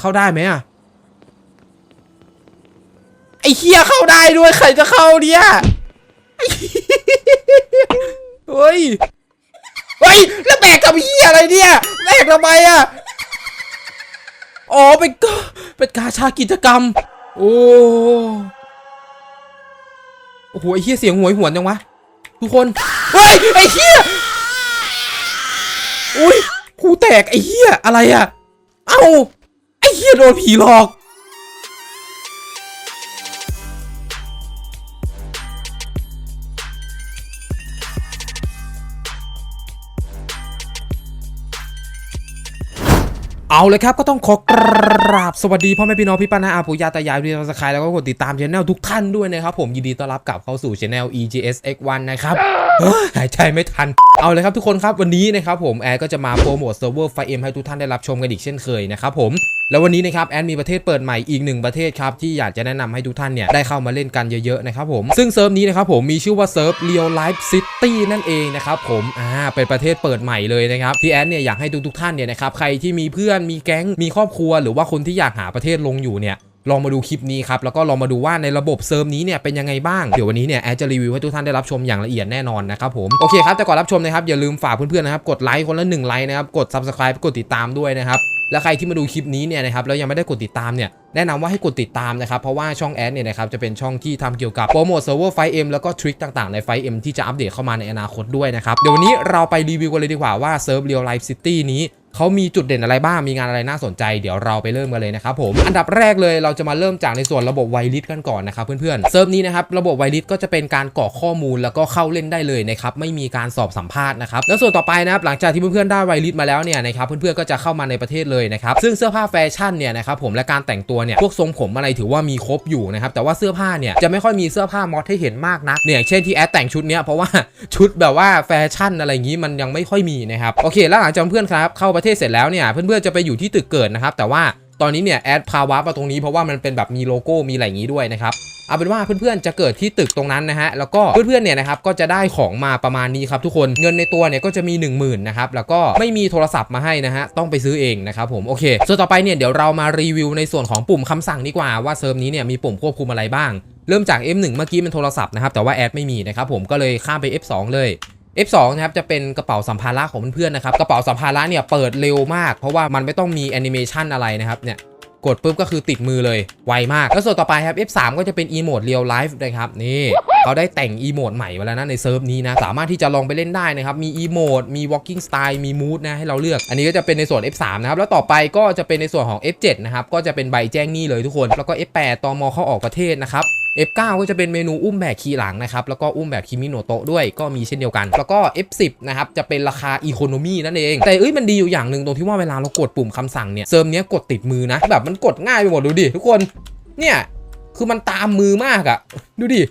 เข้าได้ไหมอะไอ้เฮียเข้าได้ด้วยใครจะเข้าเนี่ยไอ้เหี้ยเฮ้ยเฮ้ยแล้วแบกกับเฮียอะไรเนี่ยแบกทำไมอะอ๋อเป็นก็เป็นกาชากิจกรรม โอ้โอ้โหไอ้เฮียเสียงหวยหวนจังวะทุกคนเฮ้ยไอ้เฮียอุ้ยคูแตกไอ้เฮียอะไรอะเอ้า ไอ้เฮี เอาเลยครับก็ต้องขอกราบสวัสดีพ่อแม่พี่น้องพี่ป้านาอาปุยาตายายพี่น้องสกายแล้วก็กดติดตามช anel ทุกท่านด้วยนะครับผมยินดีต้อนรับกลับเข้าสู่ช anel EGS X1 นะครับหายใจไม่ทัน เอาเลยครับทุกคนครับวันนี้นะครับผมแอดก็จะมาโปรโมทเซิร์ฟเวอร์ไฟเอ็มให้ทุกท่านได้รับชมกันอีกเช่นเคยนะครับผมแล้ววันนี้นะครับแอดมีประเทศเปิดใหม่อีกหนึ่งประเทศครับที่อยากจะแนะนำให้ทุกท่านเนี่ยได้เข้ามาเล่นกันเยอะๆนะครับผมซึ่งเซิร์ฟนี้นะครับผมมีชื่อว่าเซิร์ฟ Real Life City นั่นเองนะครับผมอ่าเป็นประเทศเปิดใหม่เลยนะครับที่แอดเนี่ยอยากให้ทุกๆท่านเนี่ยนะครับใครที่มีเพื่อนมีแก๊งมีครอบครัว หรือว่าคนที่อยากหาประเทศลงอยู่เนี่ยลองมาดูคลิปนี้ครับแล้วก็ลองมาดูว่าในระบบเซิร์ฟนี้เนี่ยเป็นยังไงบ้าง เดี๋ยววันนี้เนี่ยแอดจะรีวิวให้ทุกท่านได้รับชมอย่างละเอียดแน่นอนนะครับผมโอเคครับแต่ก่อนรับชมนะครับอย่าลืมฝากเพื่อนๆนะครับกดไลค์คนละหนึ่งไลค์นะครับกด subscribe กดติดตามด้วยนะครับและใครที่มาดูคลิปนี้เนี่ยนะครับแล้วยังไม่ได้กดติดตามเนี่ยแนะนำว่าให้กดติดตามนะครับเพราะว่าช่องแอดเนี่ยนะครับจะเป็นช่องที่ทำเกี่ยวกับโปรโมทเซิร์ฟเวอร์ไฟเอ็มแล้วก็ทริคต่างๆในไฟเอ็มที่จะอัปเดตเข้ามาในอนาคตด้วยนะครับเดี๋ยววันนี้เราไปรีวิวกันเลยดีกว่าว่าเซิร์ฟเรียลไลฟ์ซิตี้นี้ เขามีจุดเด่นอะไรบ้าง มีงานอะไรน่าสนใจ เดี๋ยวเราไปเริ่มกันเลยนะครับผม อันดับแรกเลยเราจะมาเริ่มจากในส่วนระบบไวริสกันก่อนนะครับเพื่อนๆ เซิร์ฟนี้นะครับระบบไวริสก็จะเป็นการกรอกข้อมูลแล้วก็เข้าเล่นได้เลยนะครับ ไม่มีการสอบสัมภาษณ์นะครับ แล้วส่วนต่อไปนะครับหลังจากที่เพื่อนๆได้ไวริสมาแล้วเนี่ยนะครับเพื่อนๆก็จะเข้ามาในประเทศเลยนะครับ ซึ่งเสื้อผ้าแฟชั่นเนี่ยนะครับผมและการแต่งตัวเนี่ยพวกทรงผมอะไรถือว่ามีครบอยู่นะครับ แต่ว่าเสื้อผ้าเนี่ยจะไม่ค่อยมีเสื้อผ้ามอดให้เห็นมากนักเนี่ยเช่นที่แอดแต่งชุดเนี้ยเพราะว่าชุดแบบว่าแฟชั่นอะไรอย่างนี้มันยังไม่ค่อยมีนะครับโอเค แล้วหลังจากเพื่อนครับเข้าประเทศเสร็จแล้วเนี่ยเพื่อนๆจะไปอยู่ที่ตึกเกิดนะครับแต่ว่าตอนนี้เนี่ยแอดพาวามาตรงนี้เพราะว่ามันเป็นแบบมีโลโก้มีอะไรอย่างนี้ด้วยนะครับเอาเป็นว่าเพื่อนๆจะเกิดที่ตึกตรงนั้นนะฮะแล้วก็เพื่อนๆเนี่ยนะครับก็จะได้ของมาประมาณนี้ครับทุกคนเงินในตัวเนี่ยก็จะมี 1 0,000นะครับแล้วก็ไม่มีโทรศัพท์มาให้นะฮะต้องไปซื้อเองนะครับผมโอเคส่วนต่อไปเนี่ยเดี๋ยวเรามารีวิวในส่วนของปุ่มคำสั่งดีกว่าว่าเซิร์ฟนี้เนี่ยมีปุ่มควบคุมอะไรบ้าง เริ่มจาก F1 เมื่อกี้เป็นโทรศัพท์นะครับแต่ว่าแอดไม่มีนะครับผมก็เลยข้ามไป F2 เลย F2 นะครับจะเป็นกระเป๋าสัมภาระของเพื่อนๆนะครับกระเป๋าสัมภาระเนี่ยเปิดเร็วมาก เพราะว่ามันไม่ต้องมีแอนิเมชันอะไรนะครับเนี่ยกดปุ๊บก็คือติดมือเลย ไวมาก แล้วส่วนต่อไปครับ F3 ก็จะเป็น e m o d e real life นะครับ นี่เขาได้แต่ง e m o d e ใหม่มาแล้วนะในเซิร์ฟนี้นะ สามารถที่จะลองไปเล่นได้นะครับ มี e m o d e มี walking style มี mood นะ ให้เราเลือก อันนี้ก็จะเป็นในส่วน F3 นะครับ แล้วต่อไปก็จะเป็นในส่วนของ F7 นะครับ ก็จะเป็นใบแจ้งหนี้เลยทุกคน แล้วก็ F8 ตอมเข้าออกประเทศนะครับ F9 ก็จะเป็นเมนูอุ้มแบบคีหลังนะครับ แล้วก็อุ้มแบบคิมิโนโตะด้วยก็มีเช่นเดียวกัน แล้วก็ F10 นะครับ จะเป็นราคาอีโคโนมีนั่นเอง แต่เอ้ยมันดีอยู่อย่างหนึ่งตรงที่ว่าเวลาเรากดปุ่มคำสั่งเนี่ยเซิร์ฟเนี้ยกดติดมือนะ แบบมันกดง่ายไปหมดดูดิทุกคน เนี่ย คือมันตามมือมากอะดูดิ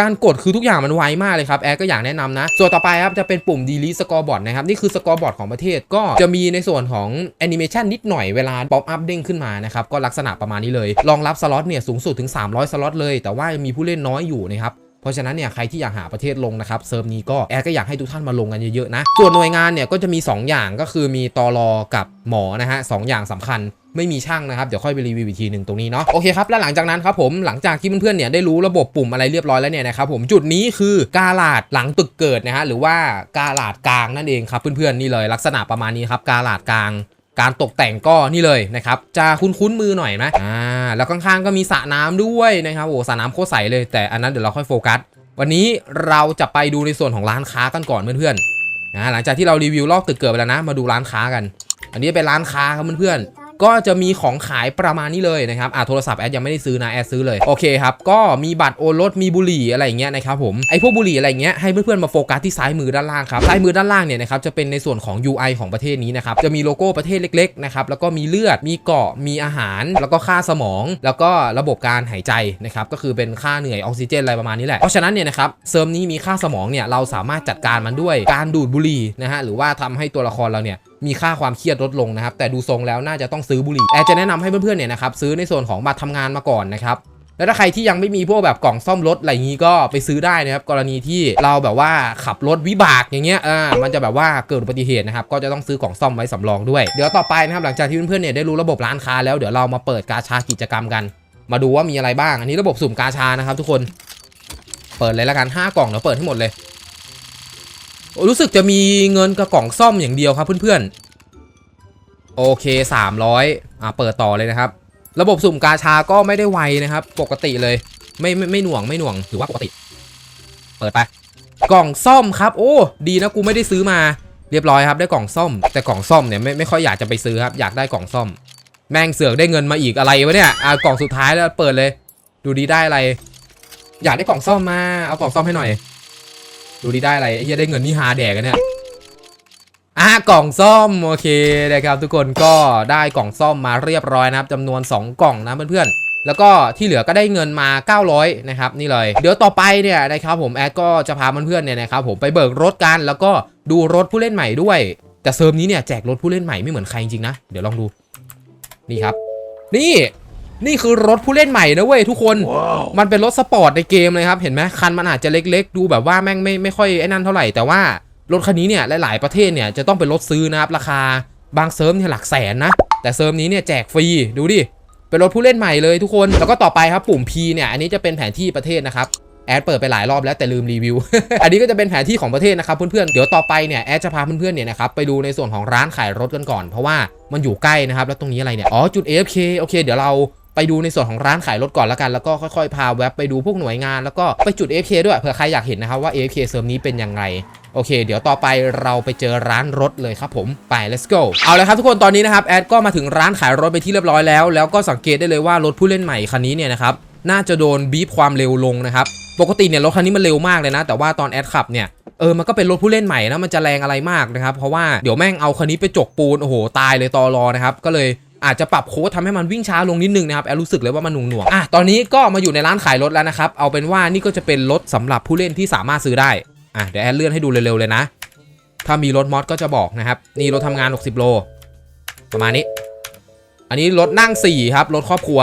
การกดคือทุกอย่างมันไวมากเลยครับแอร์ก็อยากแนะนำนะ ส่วนต่อไปครับจะเป็นปุ่ม delete scoreboard นะครับนี่คือ scoreboard ของประเทศก็จะมีในส่วนของแอนิเมชันนิดหน่อยเวลาป๊อปอัพเด้งขึ้นมานะครับก็ลักษณะประมาณนี้เลยรองรับสล็อตเนี่ยสูงสุดถึง 300 สล็อตเลย แต่ว่ามีผู้เล่นน้อยอยู่นะครับ เพราะฉะนั้นเนี่ยใครที่อยากหาประเทศลงนะครับเซิร์ฟนี้ก็แอดก็อยากให้ทุกท่านมาลงกันเยอะๆนะส่วนหน่วยงานเนี่ยก็จะมี 2 อย่างก็คือมีตอรอกับหมอนะฮะสองอย่างสำคัญไม่มีช่างนะครับ เดี๋ยวค่อยไปรีวิวอีกทีหนึ่งตรงนี้เนาะโอเคครับ แล้วหลังจากนั้นครับผมหลังจากที่เพื่อนๆเนี่ยได้รู้ระบบปุ่มอะไรเรียบร้อยแล้วเนี่ยนะครับผมจุดนี้คือกาลาดหลังตึกเกิดนะฮะหรือว่ากาลาดกลางนั่นเองครับเพื่อนๆนี่เลยลักษณะประมาณนี้ครับกาลาดกลาง การตกแต่งก็นี่เลยนะครับ จะคุ้นๆมือหน่อยไหมอ่าแล้วข้างๆก็มีสระน้ำด้วยนะครับโอ้สระน้ำโคตรใสเลยแต่อันนั้นเดี๋ยวเราค่อยโฟกัส วันนี้เราจะไปดูในส่วนของร้านค้ากันก่อนเพื่อนๆนะหลังจากที่เรารีวิวรอบตึกเกิดไปแล้วนะ มาดูร้านค้ากัน อันนี้เป็นร้านค้าครับเพื่อนๆ ก็จะมีของขายประมาณนี้เลยนะครับอ่าโทรศัพท์แอดยังไม่ได้ซื้อนะแอดซื้อเลยโอเคครับก็มีบัตรโอนรถมีบุหรี่อะไรอย่างเงี้ยนะครับผมไอพวกบุหรี่อะไรเงี้ยให้เพื่อนๆมาโฟกัสที่ซ้ายมือด้านล่างครับซ้ายมือด้านล่างเนี่ยนะครับจะเป็นในส่วนของ UI ของประเทศนี้นะครับจะมีโลโก้ประเทศเล็กๆนะครับแล้วก็มีเลือดมีเกาะมีอาหาร แล้วก็ค่าสมอง แล้วก็ระบบการหายใจนะครับก็คือเป็นค่าเหนื่อยออกซิเจนอะไรประมาณนี้แหละเพราะฉะนั้นเนี่ยนะครับเซิร์ฟนี้มีค่าสมองเนี่ยเราสามารถจัดการมันด้วยการดูดบุหรี่นะฮะหรือว่าทำให้ตัวละครเราเนี่ย มีค่าความเครียดลดลงนะครับ แต่ดูทรงแล้วน่าจะต้องซื้อบุหรี่แอร์จะแนะนำให้เพื่อนๆเนี่ยนะครับซื้อในส่วนของบัตรทำงานมาก่อนนะครับแล้วถ้าใครที่ยังไม่มีพวกแบบกล่องซ่อมรถอะไรงนี้ก็ไปซื้อได้นะครับกรณีที่เราแบบว่าขับรถวิบากอย่างเงี้ยอ่ามันจะแบบว่าเกิดอุบัติเหตุนะครับก็จะต้องซื้อกล่องซ่อมไว้สำรองด้วยเดี๋ยวต่อไปนะครับหลังจากที่เพื่อนๆเนี่ยได้รู้ระบบร้านค้าแล้วเดี๋ยวเรามาเปิดกาชากิจกรรมกัน มาดูว่ามีอะไรบ้าง อันนี้ระบบสุ่มกาชานะครับทุกคน เปิดเลยล้วกัน5กล่องเดี๋ยวเปิดให้หมดเลย รู้สึกจะมีเงินกับกล่องซ่อมอย่างเดียวครับเพื่อนๆ โอเค 300อ่าเปิดต่อเลยนะครับ ระบบสุ่มกาชาก็ไม่ได้ไวนะครับ ปกติเลย ไม่ไม่ไม่หน่วงไม่หน่วงถือว่าปกติ เปิดไป กล่องซ่อมครับ โอ้ ดีนะกูไม่ได้ซื้อมา เรียบร้อยครับ ได้กล่องซ่อม แต่กล่องซ่อมเนี่ยไม่ไม่ค่อยอยากจะไปซื้อครับ อยากได้กล่องซ่อม แม่งเสือกได้เงินมาอีกอะไรวะเนี่ย อ่ากล่องสุดท้ายแล้วเปิดเลย ดูดีได้อะไร อยากได้กล่องซ่อมมา เอากล่องซ่อมให้หน่อย ดูดีได้อะไรเหี้ยได้เงินนี่หาแดกกันเนี่ยอะกล่องซ่อมโอเคนะครับทุกคนก็ได้กล่องซ่อมมาเรียบร้อยนะครับจำนวน 2 กล่องนะเพื่อนๆ แล้วก็ที่เหลือก็ได้เงินมา 900นะครับนี่เลย เดี๋ยวต่อไปเนี่ยนะครับผมแอดก็จะพาเพื่อนๆเนี่ยนะครับผมไปเบิกรถกัน แล้วก็ดูรถผู้เล่นใหม่ด้วย แต่เซิร์ฟนี้เนี่ยแจกรถผู้เล่นใหม่ไม่เหมือนใครจริงๆนะ เดี๋ยวลองดูนี่ครับ นี่ นี่คือรถผู้เล่นใหม่นะเว้ยทุกคนมันเป็นรถสปอร์ตในเกมเลยครับ เห็นไหมคันมันอาจจะเล็กๆ ดูแบบว่าแม่งไม่ไม่ค่อยไอ้นั่นเท่าไหร่ แต่ว่ารถคันนี้เนี่ยหลายๆประเทศเนี่ยจะต้องเป็นรถซื้อนะครับราคาบางเซิร์ฟเนี่ยหลักแสนนะ แต่เซิร์ฟนี้เนี่ยแจกฟรีดูดิเป็นรถผู้เล่นใหม่เลยทุกคนแล้วก็ต่อไปครับปุ่ม P เนี่ยอันนี้จะเป็นแผนที่ประเทศนะครับแอดเปิดไปหลายรอบแล้วแต่ลืมรีวิว อันนี้ก็จะเป็นแผนที่ของประเทศนะครับเพื่อนๆ เดี๋ยวต่อไปเนี่ยแอดจะพาเพื่อนๆเนี่ยนะครับไปดูในส่วนของร้านขายรถกันก่อน เพราะว่ามันอยู่ใกล้นะครับ แล้วตรงนี้อะไรเนี่ย อ๋อ จุด AFK โอเค เดี๋ยวเรา ไปดูในส่วนของร้านขายรถก่อนล้วกัน แล้วก็ค่อยๆ พาแว็บไปดูพวกหน่วยงานแล้วก็ไปจุด AFK ด้วยเผื่อใครอยากเห็นนะครับว่า AFK เซิร์ฟนี้เป็นยังไงโอเค เดี๋ยวต่อไปเราไปเจอร้านรถเลยครับผมไป let's go เอาเลยครับทุกคนตอนนี้นะครับแอดก็มาถึงร้านขายรถไปที่เรียบร้อยแล้ว แล้วก็สังเกตได้เลยว่ารถผู้เล่นใหม่คันนี้เนี่ยนะครับน่าจะโดนบีบความเร็วลงนะครับปกติเนี่ยรถคันนี้มันเร็วมากเลยนะ แต่ว่าตอนแอดขับเนี่ยเออ มันก็เป็นรถผู้เล่นใหม่นะ มันจะแรงอะไรมากนะครับ เพราะว่าเดี๋ยวแม่งเอาคันนี้ไปจกปูน โอ้โห ตายเลยตอรอนะครับ ก็เลย อาจจะปรับโค้ดทำให้มันวิ่งช้าลงนิดนึงนะครับแอดรู้สึกเลยว่ามันหน่วงหน่วงอะตอนนี้ก็มาอยู่ในร้านขายรถแล้วนะครับเอาเป็นว่านี่ก็จะเป็นรถสำหรับผู้เล่นที่สามารถซื้อได้อะเดี๋ยวแอดเลื่อนให้ดูเร็วๆเลยนะ ถ้ามีรถมอดก็จะบอกนะครับนี่รถทำงาน 60 โล ประมาณนี้ อันนี้รถนั่ง 4 ครับรถครอบครัว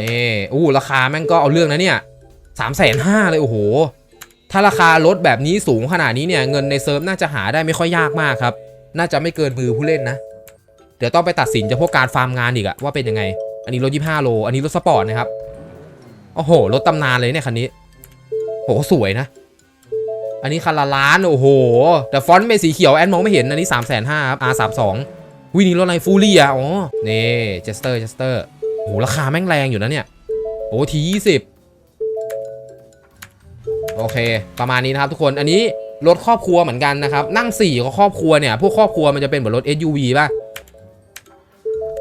นี่อู้ราคาแม่งก็เอาเรื่องนะเนี่ยสามแสนห้าเลยโอ้โห ถ้าราคารถแบบนี้สูงขนาดนี้เนี่ยเงินในเซิร์ฟน่าจะหาได้ไม่ค่อยยากมากครับ น่าจะไม่เกินมือผู้เล่นนะ เดี๋ยวต้องไปตัดสินจากพวกการฟาร์มงานอีกอะว่าเป็นยังไง อันนี้รถ25 โล อันนี้รถสปอร์ตนะครับ โอ้โห รถตำนานเลยเนี่ยคันนี้ โห สวยนะ อันนี้คันละล้าน โอ้โห แต่ฟอนต์เป็นสีเขียวแอนมองไม่เห็น อันนี้ 3 5 0 0 0ครับ R32 วินี่รถอะไรฟูลี่อะอ๋อ นี่เจสเตอร์เจสเตอร์โอ้โหราคาแม่งแรงอยู่นะเนี่ย โอ้ทียี่สิบโอเค ประมาณนี้นะครับทุกคน อันนี้รถครอบครัวเหมือนกันนะครับ นั่ง4ก็ครอบครัวเนี่ย พวกครอบครัวมันจะเป็นเหมือนรถ SUV ป่ะ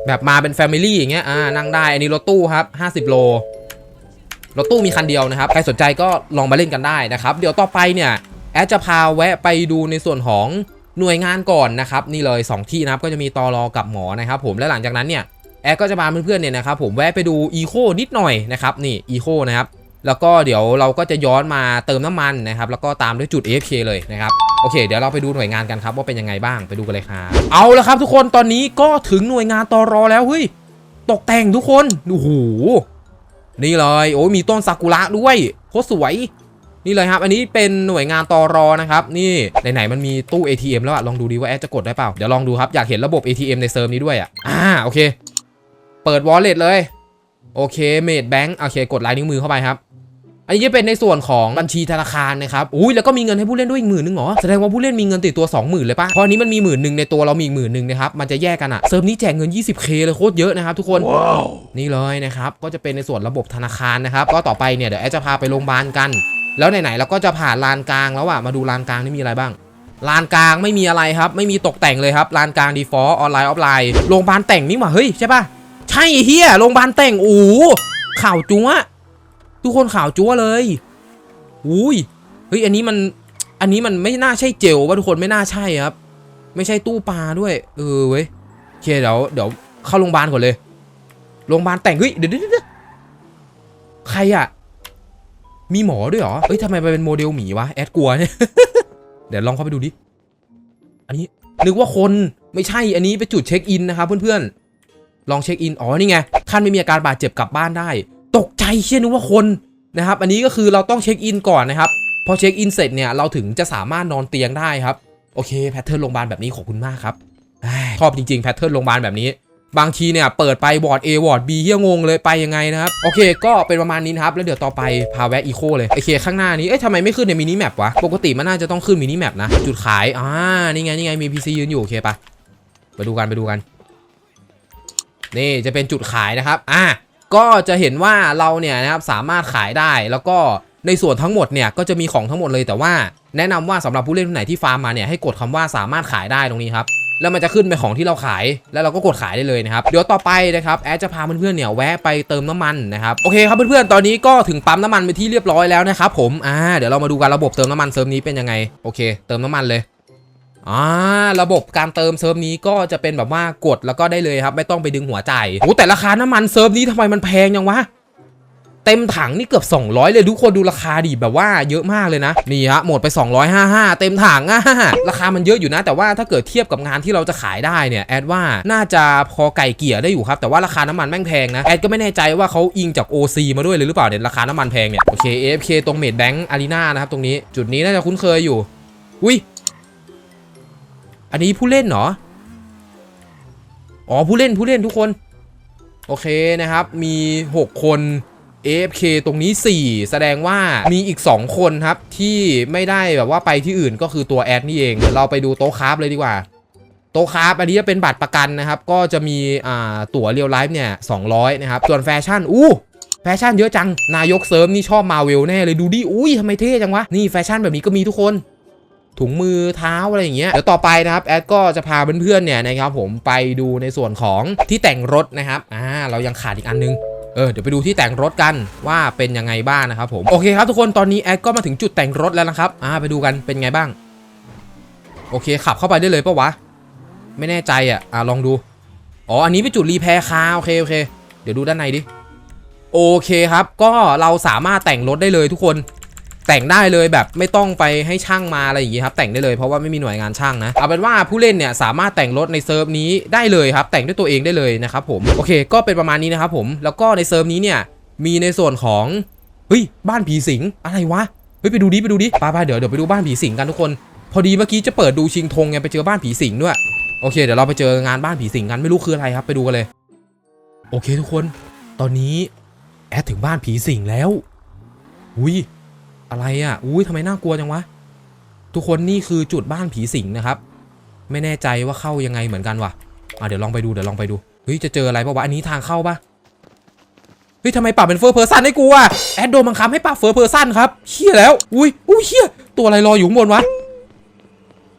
แบบมาเป็นแฟมิลี่อย่างเงี้ยอ่านั่งได้ อันนี้รถตู้ครับ 50 โลรถตู้มีคันเดียวนะครับ ใครสนใจก็ลองมาเล่นกันได้นะครับ เดี๋ยวต่อไปเนี่ยแอดจะพาแวะไปดูในส่วนของหน่วยงานก่อนนะครับ นี่เลย 2 ที่นะครับก็จะมีตอรอกับหมอนะครับผมและหลังจากนั้นเนี่ยแอดก็จะพาเพื่อนๆเนี่ยนะครับผมแวะไปดูอีโคนิดหน่อยนะครับนี่อีโคนะครับ แล้วก็เดี๋ยวเราก็จะย้อนมาเติมน้ำมันนะครับ แล้วก็ตามด้วยจุด AFK เลยนะครับ โอเค เดี๋ยวเราไปดูหน่วยงานกันครับว่าเป็นยังไงบ้างไปดูกันเลยครับเอาละครับทุกคนตอนนี้ก็ถึงหน่วยงานตอรอแล้วเฮ้ยตกแต่งทุกคนโอ้โหนี่เลยโอ้ยมีต้นซากุระด้วยโคตรสวย นี่เลยครับ อันนี้เป็นหน่วยงานตอรอนะครับ นี่ไหนๆมันมีตู้ ATM แล้วอะลองดูดีว่าแอดจะกดได้เปล่าเดี๋ยวลองดูครับอยากเห็นระบบ ATM ในเซิร์ฟนี้ด้วยอะอ่าโอเค เปิด wallet เลยโอเคเมดแบงค์โอเค กดลายนิ้วมือเข้าไปครับ อันนี้จะเป็นในส่วนของบัญชีธนาคารนะครับอุ้ยแล้วก็มีเงินให้ผู้เล่นด้วยอีกหมื่นนึงเหรอแสดงว่าผู้เล่นมีเงินติดตัว 20,000 เลยปะเพราะอันนี้มันมีหมื่นหนึ่งในตัวเรามีอีกหมื่นหนึ่งนะครับมันจะแยกกันอะเซิร์ฟนี้แจกเงิน 20k เลยโคตรเยอะนะครับทุกคนนี่เลยนะครับก็จะเป็นในส่วนระบบธนาคารนะครับก็ต่อไปเนี่ยเดี๋ยวแอดจะพาไปโรงพยาบาลกัน แล้วไหนๆเราก็จะผ่านลานกลางแล้วอะมาดูลานกลางนี่มีอะไรบ้างลานกลางไม่มีอะไรครับ ไม่มีตกแต่งเลยครับลานกลางดีฟอลออนไลน์ออฟไลน์โรงพยาบาลแต่งนี่หว่าเฮ้ยใช่ปะใช่เฮียโรงพยาบาลแต่งโอ้ข่าวจั๊ว ทุกคนข่าวจั๊วเลยอุ้ยเฮ้ยอันนี้มันอันนี้มันไม่น่าใช่เจลป่ะทุกคนไม่น่าใช่ครับ ไม่ใช่ตู้ปลาด้วย เออเว้ยโอเคเดี๋ยวเดี๋ยวเข้าโรงพยาบาลก่อนเลยโรงพยาบาลแต่งเฮ้ยเดี๋ยวเดี๋ยวเดี๋ยวใครอะมีหมอด้วยเหรอเอ้ยทำไมมันเป็นโมเดลหมีวะแอดกลัวเนี่ยเดี๋ยวลองเข้าไปดูดิอันนี้นึกว่าคนไม่ใช่อันนี้ไปจุดเช็คอินนะครับเพื่อนๆลองเช็คอินอ๋อนี่ไงท่านไม่มีอาการบาดเจ็บกลับบ้านได้ ตกใจเชื่อนึกว่าคนนะครับ อันนี้ก็คือเราต้องเช็คอินก่อนนะครับ พอเช็คอินเสร็จเนี่ยเราถึงจะสามารถนอนเตียงได้ครับ โอเคแพทเทิร์นโรงพยาบาลแบบนี้ขอบคุณมากครับเอ้ยชอบจริงๆแพทเทิร์นโรงพยาบาลแบบนี้บางทีเนี่ยเปิดไปวอร์ด A วอร์ด B เฮี้ยงงเลยไปยังไงนะครับ โอเค ก็เป็นประมาณนี้นะครับ แล้วเดี๋ยวต่อไปพาแวะอีโคเลยโอเคข้างหน้านี้ เอ๊ะทำไมไม่ขึ้นในมินิแมปวะ ปกติมันน่าจะต้องขึ้นมินิแมปนะ จุดขาย อ่า นี่ไง นี่ไง มี PC ยืนอยู่ โอเคปะไปดูกันไปดูกัน นี่จะเป็นจุดขายนะครับ อะ ก็จะเห็นว่าเราเนี่ยนะครับสามารถขายได้แล้วก็ในส่วนทั้งหมดเนี่ยก็จะมีของทั้งหมดเลยแต่ว่าแนะนำว่าสำหรับผู้เล่นคนไหนที่ฟาร์มมาเนี่ยให้กดคำว่าสามารถขายได้ตรงนี้ครับแล้วมันจะขึ้นเป็นของที่เราขายแล้วเราก็กดขายได้เลยนะครับเดี๋ยวต่อไปนะครับแอดจะพาเพื่อนๆเนี่ยแวะไปเติมน้ำมันนะครับโอเคครับเพื่อนๆตอนนี้ก็ถึงปั๊มน้ำมันไปที่เรียบร้อยแล้วนะครับผมอ่าเดี๋ยวเรามาดูกันระบบเติมน้ำมันเซิร์ฟนี้เป็นยังไงโอเค เติมน้ำมันเลย อ่าระบบการเติมเซิร์ฟนี้ก็จะเป็นแบบว่ากดแล้วก็ได้เลยครับ ไม่ต้องไปดึงหัวใจโอ้แต่ราคาน้ำมันเซิร์ฟนี้ทำไมมันแพงยังวะเต็มถังนี่เกือบ 200 เลยทุกคนดูราคาดิแบบว่าเยอะมากเลยนะ นี่ฮะหมดไป 255 เต็มถังอะราคามันเยอะอยู่นะ แต่ว่าถ้าเกิดเทียบกับงานที่เราจะขายได้เนี่ยแอดว่าน่าจะพอไก่เกี่ยได้อยู่ครับแต่ว่าราคาน้ำมันแม่งแพงนะแอดก็ไม่แน่ใจว่าเขาอิงจาก OC มาด้วยเลยหรือเปล่าเนี่ยราคาน้ำมันแพงเนี่ยโอเค AFK ตรงเมดแบงค์อารีนานะครับตรงนี้จุดนี้น่าจะคุ้นเคยอยู่อุ้ย อันนี้ผู้เล่นเหรอ อ๋อผู้เล่นผู้เล่นทุกคน โอเคนะครับ มี 6 คน AFK ตรงนี้ 4 แสดงว่ามีอีก 2 คนครับ ที่ไม่ได้แบบว่าไปที่อื่นก็คือตัวแอดนี่เองเดี๋ยวเราไปดูโต๊ะคราฟเลยดีกว่า โต๊ะคราฟอันนี้จะเป็นบัตรประกันนะครับ ก็จะมีอ่าตั๋วเรียลไลฟ์เนี่ย200 นะครับ ส่วนแฟชั่น อู้แฟชั่นเยอะจัง นายกเซิร์ฟนี่ชอบมาเวลแน่เลยดูดิ อุ้ยทำไมเท่จังวะ นี่แฟชั่นแบบนี้ก็มีทุกคน ถุงมือเท้าอะไรอย่างเงี้ยเดี๋ยวต่อไปนะครับแอดก็จะพาเพื่อนๆเนี่ยนะครับผมไปดูในส่วนของที่แต่งรถนะครับอ่าเรายังขาดอีกอันนึงเออเดี๋ยวไปดูที่แต่งรถกันว่าเป็นยังไงบ้างนะครับผมโอเคครับทุกคนตอนนี้แอดก็มาถึงจุดแต่งรถแล้วนะครับอ่าไปดูกันเป็นไงบ้าง โอเคขับเข้าไปได้เลยปะวะ ไม่แน่ใจอะอ่าลองดูอ๋ออันนี้เป็นจุดรีแพร์คาร์โอเคโอเค เดี๋ยวดูด้านในดิโอเคครับ ก็เราสามารถแต่งรถได้เลยทุกคน แต่งได้เลยแบบไม่ต้องไปให้ช่างมาอะไรอย่างงี้ครับแต่งได้เลยเพราะว่าไม่มีหน่วยงานช่างนะเอาเป็นว่าผู้เล่นเนี่ยสามารถแต่งรถในเซิร์ฟนี้ได้เลยครับ แต่งด้วยตัวเองได้เลยนะครับผมโอเค ก็เป็นประมาณนี้นะครับผมแล้วก็ในเซิร์ฟนี้เนี่ยมีในส่วนของเฮ้ยบ้านผีสิงอะไรวะเฮ้ยไปดูดิไปดูดิป้าเดี๋ยวเดี๋ยวไปดูบ้านผีสิงกันทุกคน พอดีเมื่อกี้จะเปิดดูชิงธงไงไปเจอบ้านผีสิงด้วยโอเค เดี๋ยวเราไปเจองานบ้านผีสิงกันไม่รู้คืออะไรครับ ไปดูกันเลย โอเคทุกคน ตอนนี้แอดถึงบ้านผีสิงแล้วอุ้ย อะไรอะอุ้ยทำไมน่ากลัวจังวะ ทุกคนนี่คือจุดบ้านผีสิงนะครับ ไม่แน่ใจว่าเข้ายังไงเหมือนกันวะอะเดี๋ยวลองไปดูเดี๋ยวลองไปดูเฮ้ยจะเจออะไรปะวะอันนี้ทางเข้าปะเฮ้ยทำไมปรับเป็นเฟิร์เพอร์ซันให้กูอะแอดโดนบังคับให้ปรับเฟิร์เพอร์ซันครับเชี่ยแล้วอุ้ยอุ้ยเชี่ยตัวอะไรลอยอยู่บนวะ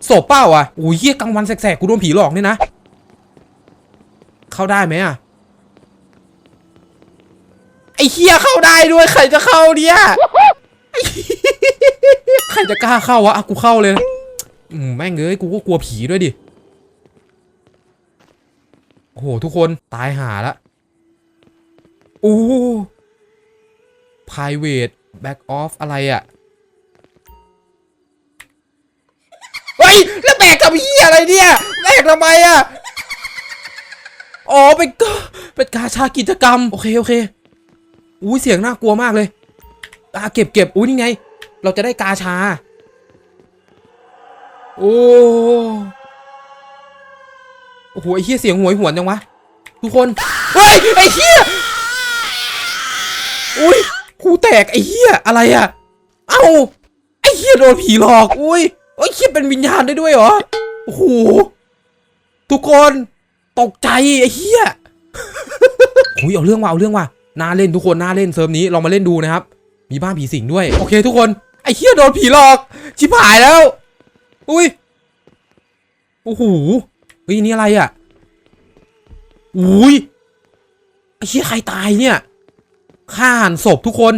ศพเป้าอะอุ้ยเชี่ยกลางวันแสกๆกูโดนผีหลอกเนี่ยนะ เข้าได้ไหมอะไอ้เฮียเข้าได้ด้วยใครจะเข้าเนี่ย ใครจะกล้าเข้าวะอะกูเข้าเลยนะอืมแม่งเอ้ยกูก็กลัวผีด้วยดิโอ้โหทุกคนตายหาละโอ้ private back off อะไรอะเฮ้ยแล้วแบกกับเฮียอะไรเนี่ยแบกทำไมอะอ๋อเป็นก็เป็นการชากิจกรรม โอเค โอเค อุ้ยเสียงน่ากลัวมากเลย อะเก็บเก็บอุ้ยนี่ไง เราจะได้กาชา โอ้โอ้โหไอ้เหี้ยเสียงหวยหวนจังวะ ทุกคนเฮ้ยไอ้เหี้ยอุ้ยหูแตกไอ้เหี้ยอะไรอะเอ้าไอ้เหี้ยโดนผีหลอกอุ้ยโอ้ยเหี้ยเป็นวิญญาณได้ด้วยเหรอโอ้โหทุกคนตกใจไอ้เหี้ยหุยเอาเรื่องว่ะเอาเรื่องว่ะน่าเล่นทุกคนน่าเล่นเซิร์ฟนี้ลองมาเล่นดูนะครับ มีบ้านผีสิงด้วย โอเคทุกคน ไอ้เหี้ยโดนผีหลอก ชิบหายแล้ว อุ้ย โอ้โหเฮ้ยนี่อะไรอะอุ้ย ไอ้เหี้ยใครตายเนี่ย ฆ่าหันศพทุกคน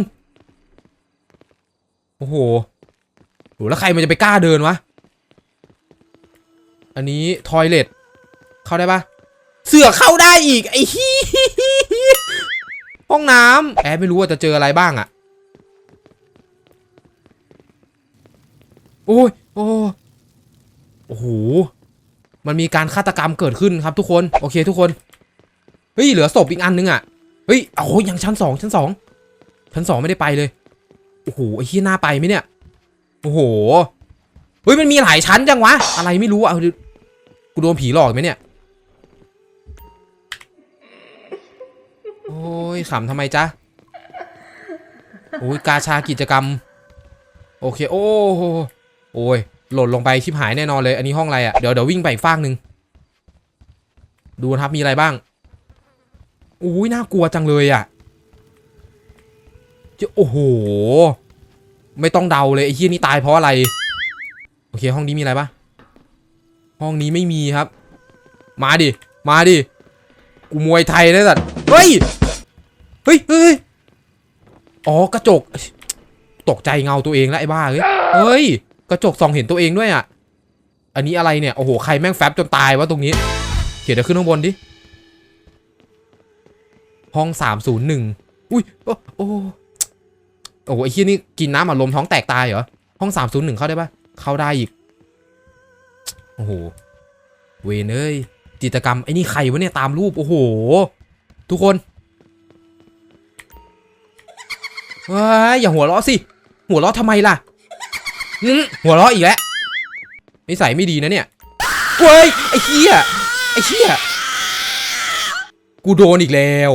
โอ้โหโหแล้วใครมันจะไปกล้าเดินวะ อันนี้ทอยเลทเข้าได้ปะเสือเข้าได้อีก ไอ้เหี้ยห้องน้ำแอดไม่รู้ว่าจะเจออะไรบ้างอะ อ้ยโอ้โอ้โหมันมีการฆาตกรรมเกิดขึ้นครับทุกคนโอเคทุกคนเฮ้ยเหลือศพอีกอันนึงอะเฮ้ยโอ้โหยังชั้นสองชั้นสองชั้นสองไม่ได้ไปเลยโอ้โหไอ้ที่น่าไปไหมเนี่ยโอ้โหเฮ้ยมันมีหลายชั้นจังวะอะไรไม่รู้อะกูโดนผีหลอกไหมเนี่ยโอ้ยขำทำไมจ๊ะโอ้ยกาชากิจกรรม โอเค โอ้ โอ้ยหล่นลงไปชิบหายแน่นอนเลย อันนี้ห้องอะไรอะ่ะเดี๋ยวเดี๋ยววิ่งไปอีกฟากหนึ่งดูนะครับมีอะไรบ้างอุ้ยน่ากลัวจังเลยอะ่ะเจ้าโอ้โห ไม่ต้องเดาเลยไอ้เฮียนี่ตายเพราะอะไร โอเคห้องนี้มีอะไรปะห้องนี้ไม่มีครับ มาดิ มาดิ กูมวยไทยนะสัตว์เฮ้ย เฮ้ยเฮ้ยอ๋อกระจก ตกใจเงาตัวเองแล้วไอ้บ้าเฮ้ยเฮ้ย กระจกส่องเห็นตัวเองด้วยอะ อันนี้อะไรเนี่ย โอ้โห ใครแม่งแฟบจนตายวะตรงนี้ เขียนเดี๋ยวขึ้นข้างบนดิ ห้องสามศูนย์หนึ่งอุ้ย โอ้โอ้โอ้โหไอ้ที่นี่กินน้ำอัดลมท้องแตกตายเหรอ ห้องสามศูนย์หนึ่งเข้าได้ปะเข้าได้อีก โอ้โห เวนเอ้ยจิตกรรม ไอ้นี่ใครวะเนี่ยตามรูป โอ้โห ทุกคนว้ายอย่าหัวเราะสิ หัวเราะทำไมล่ะ หัวเราะอีกแล้วนิสัยไม่ดีนะเนี่ยเว้ยไอ้เหี้ยไอ้เหี้ยกูโดนอีกแล้ว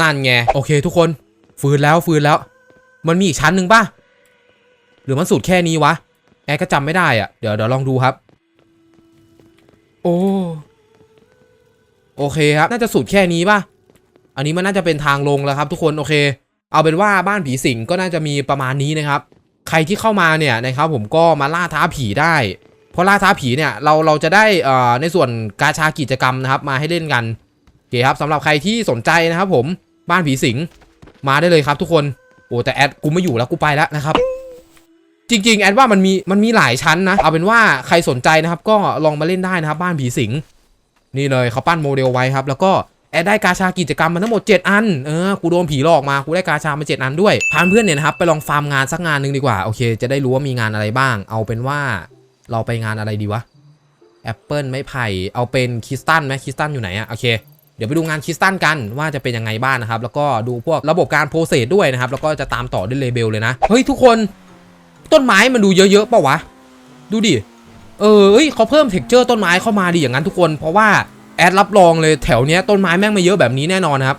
นั่นไง โอเคทุกคนฟื้นแล้วฟื้นแล้ว มันมีอีกชั้นหนึ่งป่ะ หรือมันสูตรแค่นี้วะ แอร์ก็จำไม่ได้อะเดี๋ยวเดี๋ยวลองดูครับ โอ้โอเคครับ น่าจะสูตรแค่นี้ป่ะ อันนี้มันน่าจะเป็นทางลงแล้วครับ ทุกคน โอเค เอาเป็นว่าบ้านผีสิงก็น่าจะมีประมาณนี้นะครับ ใครที่เข้ามาเนี่ยนะครับผมก็มาล่าท้าผีได้เพราะล่าท้าผีเนี่ยเราเราจะได้อ่อในส่วนกาชากิจกรรมนะครับมาให้เล่นกันโอเคครับสำหรับใครที่สนใจนะครับผมบ้านผีสิงมาได้เลยครับทุกคนโอ้แต่แอดกูไม่อยู่แล้วกูไปแล้วนะครับ จริง ๆ แอดว่ามันมีมันมีหลายชั้นนะเอาเป็นว่าใครสนใจนะครับ ก็ลองมาเล่นได้นะครับ บ้านผีสิงนี่เลยเขาปั้นโมเดลไว้ครับ แล้วก็ แอดได้กาชากิจกรรมมาทั้งหมด 7 อัน เออ กูโดนผีหลอกมา กูได้กาชามา 7 อันด้วย พาเพื่อนเนี่ยนะครับ ไปลองฟาร์มงานสักงานหนึ่งดีกว่า โอเค จะได้รู้ว่ามีงานอะไรบ้าง เอาเป็นว่าเราไปงานอะไรดีวะ แอปเปิลไม้ไผ่ เอาเป็นคริสตันไหมคริสตันอยู่ไหนอะโอเค เดี๋ยวไปดูงานคริสตันกันว่าจะเป็นยังไงบ้างนะครับ แล้วก็ดูพวกระบบการโปรเซสด้วยนะครับ แล้วก็จะตามต่อด้วยเลเบลเลยนะ เฮ้ยทุกคน ต้นไม้มันดูเยอะๆเปล่าวะ ดูดิ เออเอ้ยเขาเพิ่มเท็กเจอร์ต้นไม้เข้ามาดิอย่างนั้นทุกคน เพราะว่า แอดรับรองเลยแถวเนี้ยต้นไม้แม่งมาเยอะแบบนี้แน่นอนครับ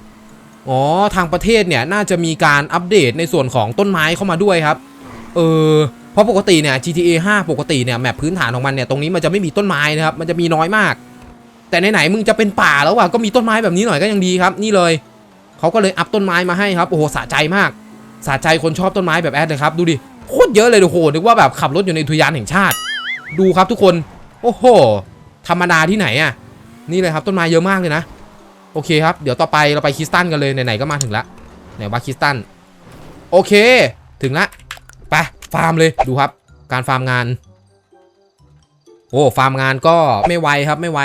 อ๋อทางประเทศเนี่ยน่าจะมีการอัปเดตในส่วนของต้นไม้เข้ามาด้วยครับ เออเพราะปกติเนี่ย GTA 5 ปกติเนี่ยแมปพื้นฐานของมันเนี่ยตรงนี้มันจะไม่มีต้นไม้นะครับ มันจะมีน้อยมาก แต่ไหนๆมึงจะเป็นป่าแล้วว่ะก็มีต้นไม้แบบนี้หน่อยก็ยังดีครับ นี่เลยเขาก็เลยอัพต้นไม้มาให้ครับโอ้โหสะใจมากสะใจคนชอบต้นไม้แบบแอดเลยครับดูดิโคตรเยอะเลยโอ้โหนึกว่าแบบขับรถอยู่ในอุยานแห่งชาติ ดูครับทุกคน โอ้โห ธรรมดาที่ไหนอะ นี่เลยครับต้นไม้เยอะมากเลยนะ โอเคครับ เดี๋ยวต่อไปเราไปคิสตันกันเลยไหนๆก็มาถึงละไหนว่าคิสตันโอเค ถึงละไปฟาร์มเลยดูครับ การฟาร์มงาน โอ้ฟาร์มงานก็ไม่ไวครับไม่ไว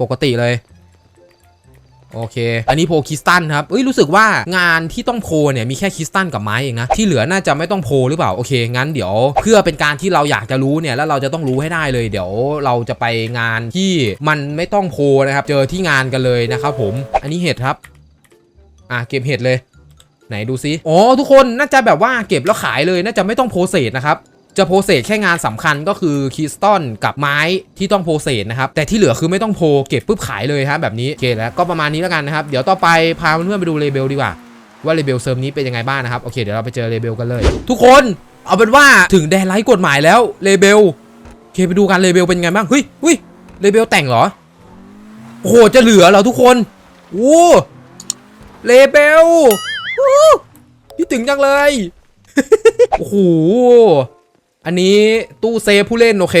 ปกติเลย โอเค อันนี้โพคิสตันครับเอ้ยรู้สึกว่างานที่ต้องโพเนี่ยมีแค่คิสตันกับไม้เองนะที่เหลือน่าจะไม่ต้องโพหรือเปล่าโอเคงั้นเดี๋ยว เพื่อเป็นการที่เราอยากจะรู้เนี่ยแล้วเราจะต้องรู้ให้ได้เลย เดี๋ยวเราจะไปงานที่มันไม่ต้องโพนะครับ เจอที่งานกันเลยนะครับผม อันนี้เห็ดครับ อะเก็บเห็ดเลยไหนดูซิ อ๋อ ทุกคนน่าจะแบบว่าเก็บแล้วขายเลย น่าจะไม่ต้องโพเซสนะครับ จะโพเซสแค่งานสำคัญก็คือคีสตันกับไม้ที่ต้องโพเซสนะครับ แต่ที่เหลือคือไม่ต้องโพเก็บปุ๊บขายเลยฮะแบบนี้โอเคแล้วก็ประมาณนี้แล้วกันนะครับ เดี๋ยวต่อไปพาเพื่อนๆไปดูเลเบลดีกว่า ว่าเลเบลเซิร์ฟนี้เป็นยังไงบ้างนะครับโอเคเดี๋ยวเราไปเจอเลเบลกันเลย ทุกคนเอาเป็นว่าถึงแดนไลท์กฎหมายแล้วเลเบลโอเคไปดูกันเลเบลเป็นยังไงบ้างเฮ้ยเฮ้ยเลเบลแต่งเหรอโอ้โหจะเหลือเหรอทุกคนโอ้เลเบลพี่ถึงจังเลยโอ้โห อันนี้ตู้เซฟผู้เล่นโอเค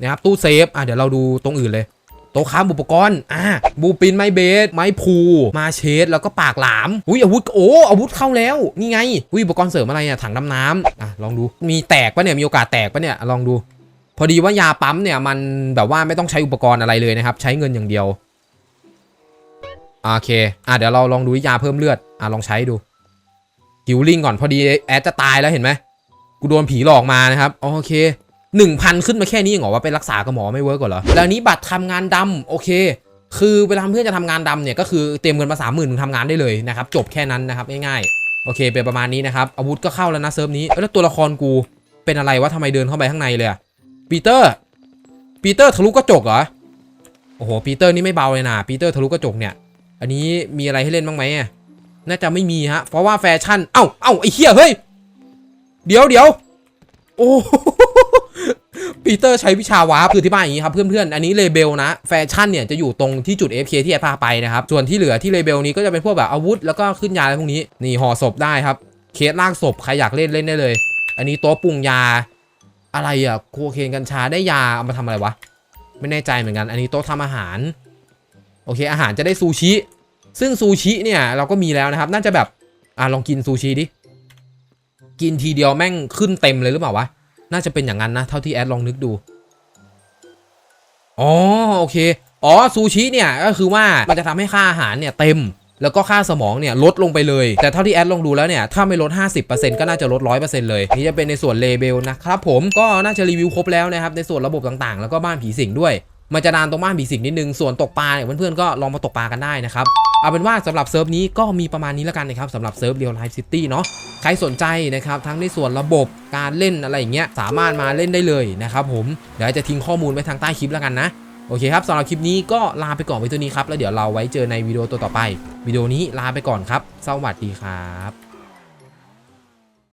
นะครับตู้เซฟอะเดี๋ยวเราดูตรงอื่นเลยโต๊ะค้าอุปกรณ์ อะบูปินไม้เบส ไม้พูมาเชดแล้วก็ปากหลาม อุ้ยอาวุธ โอ้ อาวุธเข้าแล้ว นี่ไง อุ้ยอุปกรณ์เสริมอะไรอะถังดำน้ำอะ ลองดู มีแตกปะเนี่ย มีโอกาสแตกปะเนี่ย ลองดู พอดีว่ายาปั๊มเนี่ย มันแบบว่าไม่ต้องใช้อุปกรณ์อะไรเลยนะครับ ใช้เงินอย่างเดียว โอเค อะ เดี๋ยวเราลองดูยาเพิ่มเลือด อะ ลองใช้ดูฮิวลิงก่อน พอดีแอดจะตายแล้วเห็นไหม กูโดนผีหลอกมานะครับโอเคหนึ่งพันขึ้นมาแค่นี้เองหรอว่าไปรักษากับหมอไม่เวิร์กก่อนเหรอแล้วนี้บัตรทำงานดำโอเค คือเวลาเพื่อนจะทำงานดำเนี่ยก็คือเตรียมเงินมาสามหมื่นทำงานได้เลยนะครับจบแค่นั้นนะครับง่ายๆโอเคเป็นประมาณนี้นะครับอาวุธก็เข้าแล้วนะเซิร์ฟนี้แล้วตัวละครกูเป็นอะไรวะทำไมเดินเข้าไปข้างในเลยอะปีเตอร์ปีเตอร์ทะลุกระจกเหรอโอ้โหปีเตอร์นี่ไม่เบาเลยนะปีเตอร์ทะลุกระจกเนี่ยอันนี้มีอะไรให้เล่นบ้างไหมน่าจะไม่มีฮะเพราะว่าแฟชั่นเอ้าเอ้าไอ้เหี้ยเฮ้ย เดี๋ยวเดี๋ยวโอ้ปีเตอร์ใช้วิชาวาร์ปคือที่บ้านอย่างนี้ครับเพื่อนๆ อันนี้เลเบลนะ แฟชั่นเนี่ยจะอยู่ตรงที่จุด FK ที่แอดพาไปนะครับ ส่วนที่เหลือที่เลเบลนี้ก็จะเป็นพวกแบบอาวุธ แล้วก็ขึ้นยาอะไรพวกนี้ นี่ห่อศพได้ครับ เคสลากศพ ใครอยากเล่นเล่นได้เลย อันนี้โต๊ะปรุงยา อะไรอะโคเคนกัญชาได้ยาเอามาทำอะไรวะ ไม่แน่ใจเหมือนกัน อันนี้โต๊ะทำอาหาร โอเค อาหารจะได้ซูชิ ซึ่งซูชิเนี่ยเราก็มีแล้วนะครับ น่าจะแบบอะลองกินซูชิดิ กินทีเดียวแม่งขึ้นเต็มเลยหรือเปล่าวะ น่าจะเป็นอย่างนั้นนะ เท่าที่แอดลองนึกดู อ๋อโอเค อ๋อซูชิเนี่ยก็คือว่ามันจะทำให้ค่าอาหารเนี่ยเต็ม แล้วก็ค่าสมองเนี่ยลดลงไปเลย แต่เท่าที่แอดลองดูแล้วเนี่ยถ้าไม่ลด 50%ก็น่าจะลด 100%เลย นี่จะเป็นในส่วนเลเบลนะครับผมก็น่าจะรีวิวครบแล้วนะครับในส่วนระบบต่างๆ แล้วก็บ้านผีสิงด้วยมันจะนานตรงบ้านผีสิงนิดนึง ส่วนตกปลาเนี่ยเพื่อนๆก็ลองมาตกปลากันได้นะครับ เอาเป็นว่าสำหรับเซิร์ฟนี้ก็มีประมาณนี้แล้วกันนะครับสำหรับเซิร์ฟเรียลไลฟ์ซิตี้เนาะใครสนใจนะครับทั้งในส่วนระบบการเล่นอะไรอย่างเงี้ยสามารถมาเล่นได้เลยนะครับผมเดี๋ยวจะทิ้งข้อมูลไว้ทางใต้คลิปแล้วกันนะโอเคครับสำหรับคลิปนี้ก็ลาไปก่อนไว้ตัวนี้ครับแล้วเดี๋ยวเราไว้เจอในวิดีโอตัวต่อไปวิดีโอนี้ลาไปก่อนครับ สวัสดีครับ